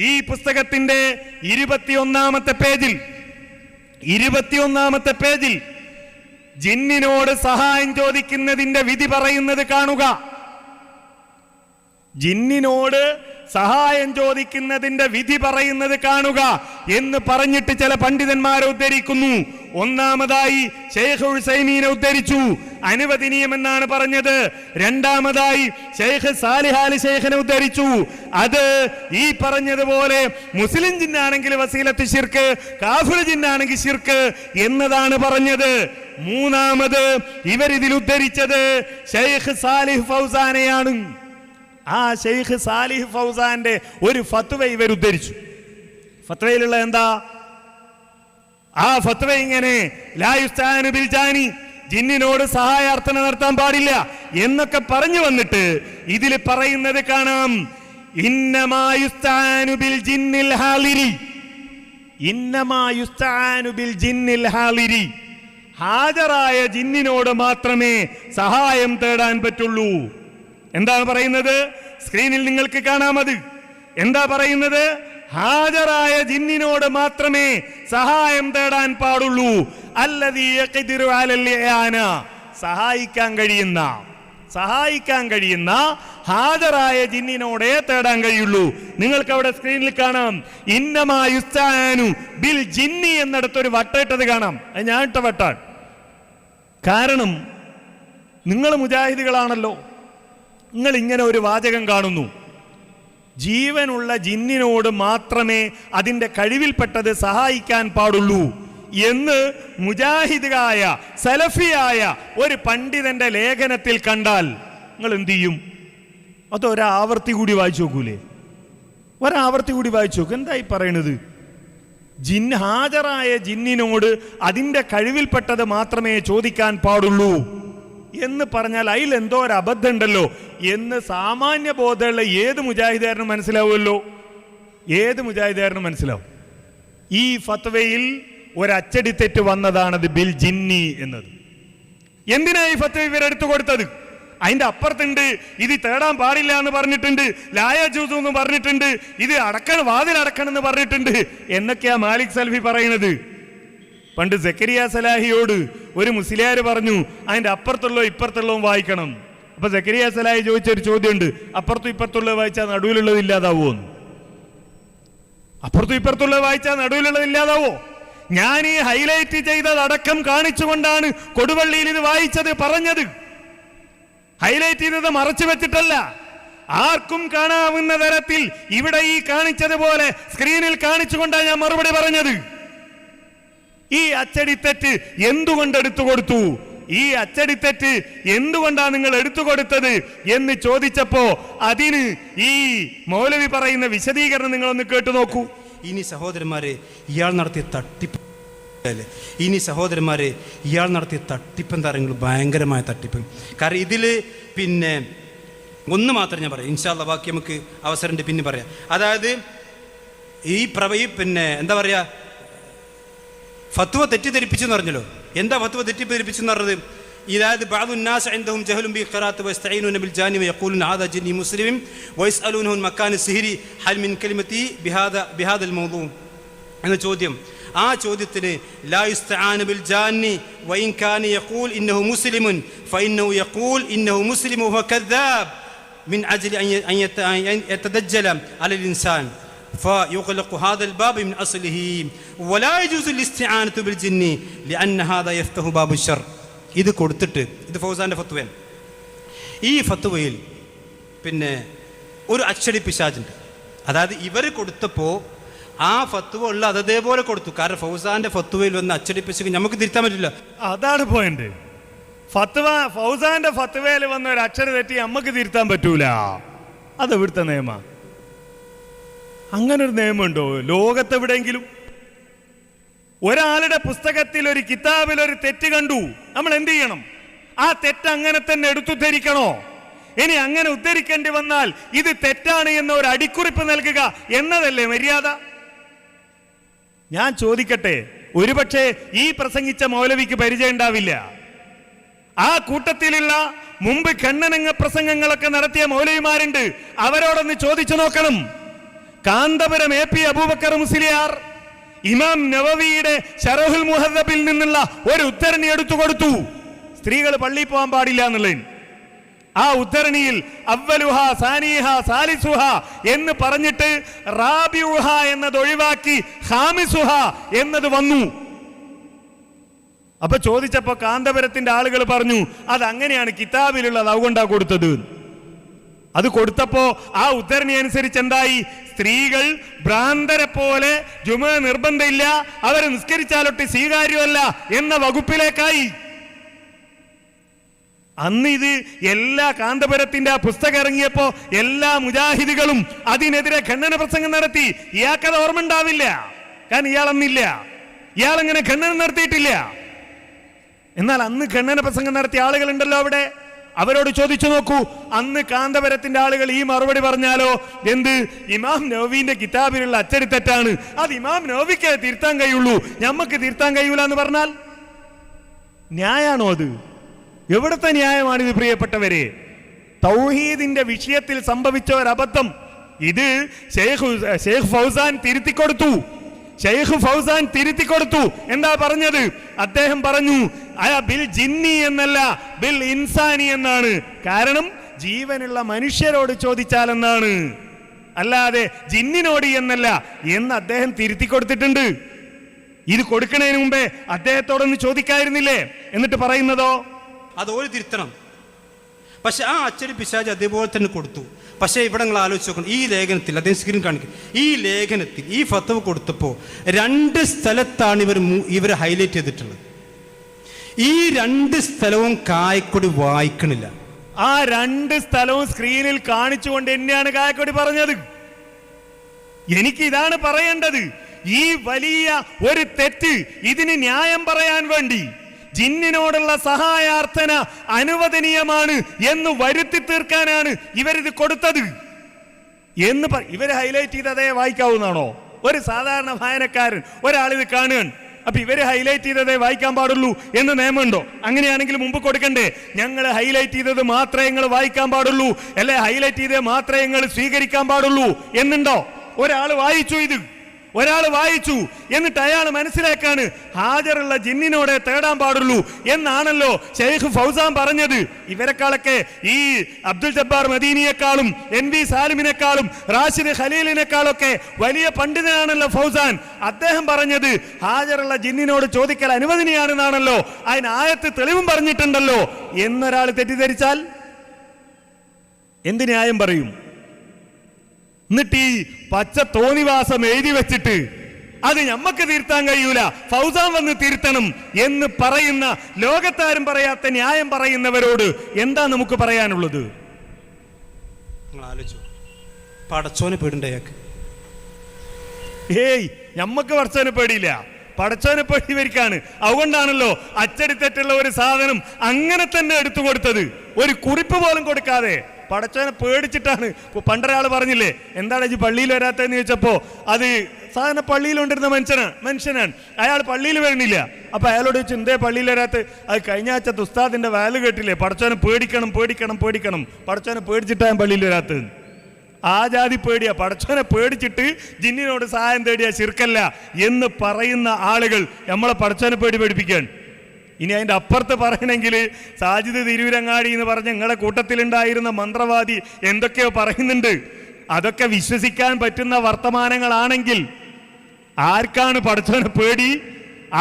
ഈ പുസ്തകത്തിന്റെ ഇരുപത്തിയൊന്നാമത്തെ പേജിൽ ഇരുപത്തിയൊന്നാമത്തെ പേജിൽ ജിന്നിനോട് സഹായം ചോദിക്കുന്നതിന്റെ വിധി പറയുന്നത് കാണുക. ജിന്നിനോട് സഹായം ചോദിക്കുന്നതിന്റെ വിധി പറയുന്നത് കാണുക എന്ന് പറഞ്ഞിട്ട് ചില പണ്ഡിതന്മാരെ ഉദ്ധരിക്കുന്നു. ഒന്നാമതായി ഷെയ്ഖ് സൈമീനെ ഉദ്ധരിച്ചു. അനുവദനീയമെന്നാണ് പറഞ്ഞത്. രണ്ടാമതായി ഷെയ്ഖ് സാലിഹാലി ഷെയ്ഖിനെ ഉദ്ധരിച്ചു. അത് ഈ പറഞ്ഞതുപോലെ മുസ്ലിം ജിന്നാണെങ്കിൽ വസീലത്ത് ശിർക്ക് കാഫുൽ ജിന്നാണെങ്കിൽ ശിർക്ക് എന്നതാണ് പറഞ്ഞത്. മൂന്നാമത് ഇവരിതിൽ ഉദ്ധരിച്ചത് ഷെയ്ഖ് സാലിഹ് ഫൗസാനെയാണ്. ആ ഷെയ്ഖ് സാലിഹ് ഫൗസാന്റെ ഒരു ഫത്വ ഇവർ ഉദ്ധരിച്ചു. ഫത്വയിലുള്ള എന്താ? ആ ഫത്വ ഇങ്ങനെ ലായുസ്താനു ബിൽ ജാനി ജിന്നിനോട് സഹായാർത്ഥന നടത്താൻ പാടില്ല എന്നൊക്കെ പറഞ്ഞു വന്നിട്ട് ഇതിൽ പറയുന്നത് കാണാം. ഇന്നമായുസ്താനു ബിൽ ജിന്നിൽ ഹാലിരി. ഇന്നമായുസ്താനു ബിൽ ജിന്നിൽ ഹാജരായ ജിന്നിനോട് മാത്രമേ സഹായം തേടാൻ പറ്റുള്ളൂ. എന്താണ് പറയുന്നത്? സ്ക്രീനിൽ നിങ്ങൾക്ക് കാണാം അത്. എന്താ പറയുന്നത്? ഹാജരായ ജിന്നിനോട് മാത്രമേ സഹായം തേടാൻ പാടുള്ളൂ. അല്ലതീയാന. സഹായിക്കാൻ കഴിയുന്ന സഹായിക്കാൻ കഴിയുന്ന ഹാജരായ ജിന്നിനോടേ തേടാൻ കഴിയുള്ളൂ. നിങ്ങൾക്ക് അവിടെ സ്ക്രീനിൽ കാണാം. ഇന്നമായുസ്താനു ബിൽ ജിന്നി എന്നിടത്തൊരു വട്ടയിട്ടത് കാണാം. അത് ഞാൻ ഇട്ട വട്ടാണ്. കാരണം നിങ്ങൾ മുജാഹിദുകളാണല്ലോ. നിങ്ങൾ ഇങ്ങനെ ഒരു വാചകം കാണുന്നു. ജീവനുള്ള ജിന്നിനോട് മാത്രമേ അതിന്റെ കഴിവിൽപ്പെട്ടത് സഹായിക്കാൻ പാടുള്ളൂ എന്ന് മുജാഹിദായ സലഫിയായ ഒരു പണ്ഡിതന്റെ ലേഖനത്തിൽ കണ്ടാൽ നിങ്ങൾ എന്ത് ചെയ്യും? അത് ഒരാവർത്തി കൂടി വായിച്ചു നോക്കൂലേ? ഒരാവർത്തി കൂടി വായിച്ചു നോക്കൂ. എന്തായി പറയണത്? ജിൻ ഹാജറായ ജിന്നിനോട് അതിന്റെ കഴിവിൽപ്പെട്ടത് മാത്രമേ ചോദിക്കാൻ പാടുള്ളൂ. എന്ന് പറഞ്ഞാൽ അതിൽ എന്തോ ഒരു അബദ്ധം ഉണ്ടല്ലോ എന്ന് സാമാന്യ ബോധമുള്ള ഏത് മുജാഹിദാരനും മനസ്സിലാവുമല്ലോ? ഏത് മുജാഹിദാരനും മനസ്സിലാവും? ഈ ഫത്വയിൽ ഒരച്ചടി തെറ്റ് വന്നതാണത് ബിൽ ജിന്നി എന്നത്. എന്തിനാ ഈ ഫത്വ ഇവരെടുത്തു കൊടുത്തത്? അതിന്റെ അപ്പുറത്തുണ്ട് ഇത് തേടാൻ പാടില്ല എന്ന് പറഞ്ഞിട്ടുണ്ട് ലായ ജൂസ് എന്ന് പറഞ്ഞിട്ടുണ്ട് ഇത് അടക്കണം വാതിൽ അടക്കണം എന്ന് പറഞ്ഞിട്ടുണ്ട് എന്നൊക്കെയാ മാലിക് സൽഫി പറയുന്നത്. പണ്ട് സക്കരിയ സലാഹിയോട് ഒരു മുസ്ലിയാർ പറഞ്ഞു അതിന്റെ അപ്പുറത്തുള്ളോ ഇപ്പുറത്തുള്ളതും വായിക്കണം. അപ്പൊ സക്കരിയ സലായി ചോദിച്ച ഒരു ചോദ്യമുണ്ട് അപ്പുറത്തും ഇപ്പുറത്തുള്ളത് വായിച്ചാൽ നടുവിലുള്ളത് ഇല്ലാതാവോ? അപ്പുറത്തും ഇപ്പുറത്തുള്ളത് വായിച്ചാൽ നടുവിലുള്ളത് ഇല്ലാതാവോ? ഞാൻ ഈ ഹൈലൈറ്റ് ചെയ്തതടക്കം കാണിച്ചുകൊണ്ടാണ് കൊടുവള്ളിയിൽ ഇത് വായിച്ചത് പറഞ്ഞത്. ഹൈലൈറ്റ് ചെയ്തത് മറച്ചു വെച്ചിട്ടല്ല. ആർക്കും കാണാവുന്ന തരത്തിൽ ഇവിടെ ഈ കാണിച്ചതുപോലെ സ്ക്രീനിൽ കാണിച്ചുകൊണ്ടാണ് ഞാൻ മറുപടി പറഞ്ഞത്. ഈ അച്ചടിത്തെറ്റ് എന്തുകൊണ്ട് എടുത്തു കൊടുത്തു? ഈ അച്ചടിത്തെറ്റ് എന്തുകൊണ്ടാണ് നിങ്ങൾ എടുത്തു കൊടുത്തത് എന്ന് ചോദിച്ചപ്പോ അതിന് ഈ മൗലവി പറയുന്ന വിശദീകരണം നിങ്ങളൊന്ന് കേട്ടു നോക്കൂ. ഇനി സഹോദരന്മാരെ ഇയാൾ നടത്തിയ തട്ടിപ്പ്? ഇനി സഹോദരന്മാരെ ഇയാൾ നടത്തിയ തട്ടിപ്പ് താരങ്ങൾ ഭയങ്കരമായ തട്ടിപ്പ്. കാരണം ഇതിൽ പിന്നെ ഒന്ന് മാത്രം ഞാൻ പറയാം. ഇൻഷാല്ല ബാക്കി നമുക്ക് അവസരമുണ്ട് പിന്നെ പറയാം. അതായത് ഈ പ്രവ പിന്നെ എന്താ പറയുക ഫത്വ തെറ്റിദ്ധരിപ്പിച്ചു എന്ന് പറഞ്ഞല്ലോ എന്താ ഫത്വ തെറ്റിദ്ധരിപ്പിച്ചു എന്ന് പറഞ്ഞത് ഇതായത് بعض الناس عندهم جهل بالقراءة ويستعينون بالجاني ويقولون هذا جني مسلم ويسألونه مكان السحر هل من كلمتي بهذا بهذا الموضوع എന്ന ചോദ്യം ആ ചോദ്യത്തിന് لا يستعان بالجاني وإن كان يقول إنه مسلم فإنه يقول إنه مسلم وهو كذاب من أجل أن ي- أن يت- أن يتدجل على الإنسان فيغلق هذا الباب من أصله ولا يجوز الاستعانة بالجن لأن هذا يفتح باب الشر ഇത് കൊടുത്തിട്ട് ഇത് ഫൗസാന്റെ ഫത്വയാണ് ഈ ഫത്വയിൽ പിന്നെ ഒരു അച്ചടി പിശാചുണ്ട് അതായത് ഇവർ കൊടുത്തപ്പോൾ ആ ഫത്വ ഉള്ള അത് അതേപോലെ കൊടുത്തു കാരണം ഫൗസാന്റെ ഫത്വയിൽ വന്ന് അച്ചടി പിശക് നമുക്ക് തിരുത്താൻ പറ്റില്ല അതാണ് പോയിന്റ് ഫത്വ ഫൗസാന്റെ ഫത്വയിൽ വന്ന ഒരു അക്ഷര തെറ്റി അമ്മക്ക് തിരുത്താൻ പറ്റൂല അത് ഇവിടുത്തെ നിയമ അങ്ങനെ ഒരു നിയമമുണ്ടോ? ലോകത്തെവിടെയെങ്കിലും? ഒരാളുടെ പുസ്തകത്തിൽ ഒരു കിതാബിൽ ഒരു തെറ്റ് കണ്ടു. നമ്മൾ എന്ത് ചെയ്യണം? ആ തെറ്റ് അങ്ങനെ തന്നെ എടുത്തു ധരിക്കണോ ഇനി അങ്ങനെ ഉദ്ധരിക്കേണ്ടി വന്നാൽ ഇത് തെറ്റാണ് എന്ന ഒരു അടിക്കുറിപ്പ് നൽകുക എന്നതല്ലേ മര്യാദ? ഞാൻ ചോദിക്കട്ടെ ഒരുപക്ഷെ ഈ പ്രസംഗിച്ച മൗലവിക്ക് പരിചയം ഉണ്ടാവില്ല. ആ കൂട്ടത്തിലുള്ള മുമ്പ് കണ്ണനങ്ങ പ്രസംഗങ്ങളൊക്കെ നടത്തിയ മൗലവിമാരുണ്ട്. അവരോടൊന്ന് ചോദിച്ചു നോക്കണം. കാന്തപുരം എ പി അബൂബക്കർ മുസ്ലിയാർ ഇമാം നവവിയുടെ ഷറഹുൽ മുഹദ്ദബിൽ നിന്നുള്ള ഒരു ഉദ്ധരണി എടുത്തു കൊടുത്തു. സ്ത്രീകൾ പള്ളിയിൽ പോകാൻ പാടില്ല എന്നുള്ളതിന്. ആ ഉദ്ധരണിയിൽ അവലുഹ സാനിഹ സാലിസുഹ എന്ന് പറഞ്ഞിട്ട് റാബിഉഹ എന്നത് ഒഴിവാക്കി ഹാമിസുഹ എന്നത് വന്നു. അപ്പൊ ചോദിച്ചപ്പോ കാന്തപുരത്തിന്റെ ആളുകൾ പറഞ്ഞു അത് അങ്ങനെയാണ് കിതാബിലുള്ളത് അതുകൊണ്ടാ കൊടുത്തത്. അത് കൊടുത്തപ്പോ ആ ഉദ്ധരണി അനുസരിച്ച് എന്തായി സ്ത്രീകൾ ഭ്രാന്തരെ പോലെ ജുമ നിർബന്ധമില്ല അവർ നിസ്കരിച്ചാലൊട്ട് സ്വീകാര്യമല്ല എന്ന വകുപ്പിലേക്കായി. അന്ന് ഇത് എല്ലാ കാന്തപുരത്തിന്റെ ആ പുസ്തകം ഇറങ്ങിയപ്പോ എല്ലാ മുജാഹിദികളും അതിനെതിരെ ഖണ്ഡന പ്രസംഗം നടത്തി. ഇയാൾക്കത് ഓർമ്മ ഉണ്ടാവില്ല. കാരണം ഇയാൾ അങ്ങനെ ഖണ്ഡനം നടത്തിയിട്ടില്ല. എന്നാൽ അന്ന് ഖണ്ഡന പ്രസംഗം നടത്തിയ ആളുകളുണ്ടല്ലോ അവിടെ. അവരോട് ചോദിച്ചു നോക്കൂ അന്ന് കാന്തപുരത്തിന്റെ ആളുകൾ ഈ മറുപടി പറഞ്ഞാലോ? എന്ത്? ഇമാം നവീന്റെ കിതാബിലുള്ള അച്ചടി തെറ്റാണ്. അത് ഇമാം നോവിക്ക് തിരുത്താൻ കഴിയുള്ളൂ. ഞമ്മക്ക് തിരുത്താൻ കഴിയൂല എന്ന് പറഞ്ഞാൽ? ന്യായാണോ അത്? എവിടുത്തെ ന്യായമാണ് ഇത് പ്രിയപ്പെട്ടവരെ? തൗഹീദിന്റെ വിഷയത്തിൽ സംഭവിച്ച ഒരു അബദ്ധം ഇത് ഷെയ്ഖ് ഷെയ്ഖ് ഫൗസാൻ തിരുത്തി കൊടുത്തു ഷെയ്ഖ് ഫൗസാൻ തിരുത്തി കൊടുത്തു എന്താ പറഞ്ഞത്? അദ്ദേഹം പറഞ്ഞു അയ ബിൽ ജിന്നി എന്നല്ല ബിൽ ഇൻസാനി എന്നാണ്. കാരണം ജീവനുള്ള മനുഷ്യരോട് ചോദിച്ചാൽ എന്നാണ് അല്ലാതെ ജിന്നിനോട് എന്നല്ല എന്ന് അദ്ദേഹം തിരുത്തി കൊടുത്തിട്ടുണ്ട്. ഇത് കൊടുക്കുന്നതിന് മുമ്പേ അദ്ദേഹത്തോടൊന്ന് ചോദിക്കായിരുന്നില്ലേ? എന്നിട്ട് പറയുന്നതോ? അത് ഓര് തിരുത്തണം. പക്ഷെ ആ അച്ചടി പിശാജ് അതേപോലെ തന്നെ കൊടുത്തു. പക്ഷേ ഇവിടെ നിങ്ങൾ ആലോചിച്ച് നോക്കണം. ഈ ലേഖനത്തിൽ അദ്ദേഹം സ്ക്രീൻ കാണിക്കും. ഈ ലേഖനത്തിൽ ഈ ഫത്തവ് കൊടുത്തപ്പോൾ രണ്ട് സ്ഥലത്താണ് ഇവർ ഇവർ ഹൈലൈറ്റ് ചെയ്തിട്ടുള്ളത്. ഈ രണ്ട് സ്ഥലവും കായക്കൊടി വായിക്കണില്ല. ആ രണ്ട് സ്ഥലവും സ്ക്രീനിൽ കാണിച്ചുകൊണ്ട് എന്നെയാണ് കായക്കൊടി പറഞ്ഞത്. എനിക്ക് ഇതാണ് പറയേണ്ടത്. ഈ വലിയ ഒരു തെറ്റ് ഇതിന് ന്യായം പറയാൻ വേണ്ടി ജിന്നിനോടുള്ള സഹായാർത്ഥന അനുവദനീയമാണ് എന്ന് വരുത്തി തീർക്കാനാണ് ഇവരിത് കൊടുത്തത്. എന്ന് ഇവർ ഹൈലൈറ്റ് ചെയ്ത് അതേ വായിക്കാവുന്നതാണോ? ഒരു സാധാരണ വായനക്കാരൻ ഒരാൾ ഇത് കാണുകയാണ്. അപ്പൊ ഇവർ ഹൈലൈറ്റ് ചെയ്തതേ വായിക്കാൻ പാടുള്ളൂ എന്ന് നിയമമുണ്ടോ? അങ്ങനെയാണെങ്കിൽ മുമ്പ് കൊടുക്കണ്ടേ. ഞങ്ങൾ ഹൈലൈറ്റ് ചെയ്തത് മാത്രമേ നിങ്ങൾ വായിക്കാൻ പാടുള്ളൂ. അല്ലെ? ഹൈലൈറ്റ് ചെയ്തേ മാത്രമേ നിങ്ങൾ സ്വീകരിക്കാൻ പാടുള്ളൂ. എന്നുണ്ടോ? ഒരാൾ വായിച്ചു ഇത്? ഒരാൾ വായിച്ചു എന്നിട്ട് അയാൾ മനസ്സിലാക്കാണ് ഹാജറുള്ള ജിന്നിനോടെ തേടാൻ പാടുള്ളൂ എന്നാണല്ലോ ഷെയ്ഖ് ഫൗസാൻ പറഞ്ഞത്. ഇവരെക്കാളൊക്കെ ഈ അബ്ദുൽ ജബ്ബാർ മദീനിയെക്കാളും എൻ വി സാലിമിനെക്കാളും റാഷിദ് ഖലീലിനെക്കാളൊക്കെ വലിയ പണ്ഡിതനാണല്ലോ ഫൗസാൻ. അദ്ദേഹം പറഞ്ഞത് ഹാജറുള്ള ജിന്നിനോട് ചോദിക്കൽ അനുവദനീയാണെന്നാണല്ലോ. അതിന് ആയത്ത് തെളിവും പറഞ്ഞിട്ടുണ്ടല്ലോ. എന്നൊരാൾ തെറ്റിദ്ധരിച്ചാൽ എന്ത് ന്യായം പറയും? എന്നിട്ട് ഈ പച്ച തോന്നിവാസം എഴുതി വെച്ചിട്ട് അത് ഞമ്മക്ക് തീർത്താൻ കഴിയൂല. ഫൗസാൻ വന്ന് തിരുത്തണം എന്ന് പറയുന്ന ലോകത്താരും പറയാത്ത ന്യായം പറയുന്നവരോട് എന്താ നമുക്ക് പറയാനുള്ളത്? പടച്ചോനെ ഏയ് ഞമ്മക്ക് പടച്ചോനെ പേടിയില്ല. പടച്ചോനെ പേടി ഇവർക്കാണ്. അതുകൊണ്ടാണല്ലോ അച്ചടിത്തറ്റുള്ള ഒരു സാധനം അങ്ങനെ തന്നെ എടുത്തു കൊടുത്തത്. ഒരു കുറിപ്പ് പോലും കൊടുക്കാതെ. പടച്ചോനെ പേടിച്ചിട്ടാണ്. ഇപ്പോൾ പണ്ടൊരാൾ പറഞ്ഞില്ലേ എന്താണ് ഈ പള്ളിയിൽ വരാത്തതെന്ന് ചോദിച്ചപ്പോൾ അത് സാധാരണ പള്ളിയിലുണ്ടിരുന്ന മനുഷ്യനാണ് മനുഷ്യനാണ്. അയാൾ പള്ളിയിൽ വരണില്ല. അപ്പൊ അയാളോട് ചോദിച്ചു എന്തേ പള്ളിയിൽ വരാത്ത അത് കഴിഞ്ഞ ആഴ്ച ഉസ്താദിന്റെ വാൽ കേട്ടില്ലേ പടച്ചവനെ പേടിക്കണം പേടിക്കണം പേടിക്കണം. പടച്ചവനെ പേടിച്ചിട്ടാണ് പള്ളിയിൽ വരാത്തത്. ആ ജാതി പേടിയാ. പടച്ചവനെ പേടിച്ചിട്ട് ജിന്നിനോട് സഹായം തേടിയ ശിർക്കല്ല എന്ന് പറയുന്ന ആളുകൾ നമ്മളെ പടച്ചവനെ പേടി പേടിപ്പിക്കാൻ ഇനി അതിന്റെ അപ്പുറത്ത് പറയണമെങ്കിൽ സാജിദ് തിരുവിരങ്ങാടി എന്ന് പറഞ്ഞ നിങ്ങളുടെ കൂട്ടത്തിലുണ്ടായിരുന്ന മന്ത്രവാദി എന്തൊക്കെയോ പറയുന്നുണ്ട്. അതൊക്കെ വിശ്വസിക്കാൻ പറ്റുന്ന വർത്തമാനങ്ങളാണെങ്കിൽ ആർക്കാണ് പടച്ചോനെ പേടി?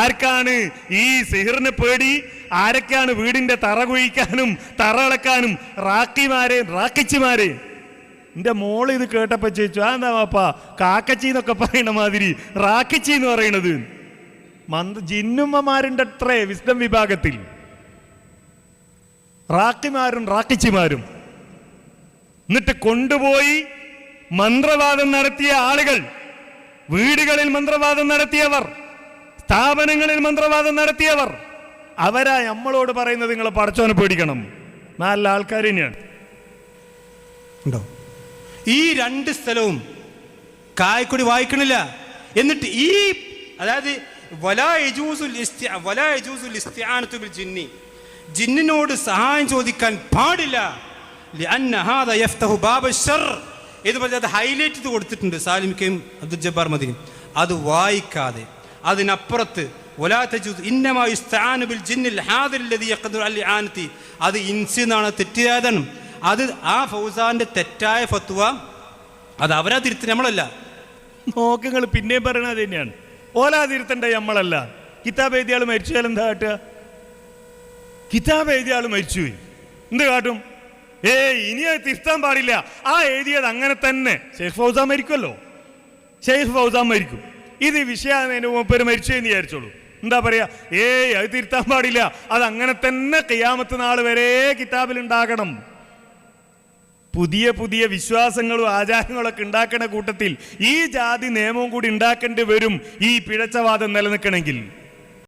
ആർക്കാണ് ഈ സിഹിറിന് പേടി? ആരൊക്കെയാണ് വീടിന്റെ തറ കുഴിക്കാനും തറ അളക്കാനും റാക്കിമാരെ റാക്കിച്ചിമാരെ? എന്റെ മോൾ ഇത് കേട്ടപ്പോൾ ചോദിച്ചു ആ എന്താ പാപ്പ കാക്കച്ചി എന്നൊക്കെ പറയണ മാതിരി റാക്കിച്ചി എന്ന് പറയണത് മന്ത് ജിന്നുമ്മമാരുണ്ട് അത്രേ വിസ്ഡം വിഭാഗത്തിൽ. റാക്കിമാരും റാക്കിച്ചിമാരും. എന്നിട്ട് കൊണ്ടുപോയി മന്ത്രവാദം നടത്തിയ ആളുകൾ. വീടുകളിൽ മന്ത്രവാദം നടത്തിയവർ. സ്ഥാപനങ്ങളിൽ മന്ത്രവാദം നടത്തിയവർ. അവരാ നമ്മളോട് പറയുന്നത് നിങ്ങൾ പടച്ചോനെ പേടിക്കണം. നല്ല ആൾക്കാർ തന്നെയാണ്. ഉണ്ടോ? ഈ രണ്ട് സ്ഥലവും കായക്കൊടി വായിക്കണില്ല. എന്നിട്ട് ഈ അതായത് ജിന്നി. ജിന്നിനോട് സഹായം ചോദിക്കാൻ പാടില്ല. എന്ന് പറഞ്ഞാൽ അത് ഹൈലൈറ്റ് ചെയ്ത് കൊടുത്തിട്ടുണ്ട് സാലിം കെയും അബ്ദുൽ ജബ്ബാർ മദിനും അത് വായിക്കാതെ. അതിനപ്പുറത്ത് അത് ഇൻസി എന്നാണ് തെറ്റിദ്ധാരണം. അത് ആ ഫൗസാന്റെ തെറ്റായ ഫത്വ അത് അവരാ തിരുത്തി നമ്മളല്ല. നോക്കങ്ങൾ പിന്നെയും പറയണത് തന്നെയാണ്. ഓലാതിരുത്തണ്ട നമ്മളല്ല. കിതാബ് എഴുതിയാൾ മരിച്ചാൽ എന്താ കാട്ടുക? കിതാബ് എഴുതിയാൾ മരിച്ചുപോയി എന്ത് കാട്ടും? ഏ ഇനി അത് തിരുത്താൻ പാടില്ല. ആ എഴുതിയത് അങ്ങനെ തന്നെ. ഷെയ്ഖ് ഫൗസാൻ മരിക്കുമല്ലോ ഷെയ്ഖ് ഫൗസാൻ മരിക്കും. ഇത് വിഷയാകുന്നതിന് മൂപ്പര് മരിച്ചു എന്ന് വിചാരിച്ചോളൂ. എന്താ പറയാ? ഏയ് അത് തിരുത്താൻ പാടില്ല. അത് അങ്ങനെ തന്നെ കയ്യാമത്ത് നാൾ വരെ കിതാബിൽ ഉണ്ടാകണം പുതിയ പുതിയ വിശ്വാസങ്ങളും ആചാരങ്ങളൊക്കെ ഉണ്ടാക്കുന്ന കൂട്ടത്തിൽ ഈ ജാതി നിയമവും കൂടി ഉണ്ടാക്കേണ്ടി വരും ഈ പിഴച്ചവാദം നിലനിൽക്കണമെങ്കിൽ.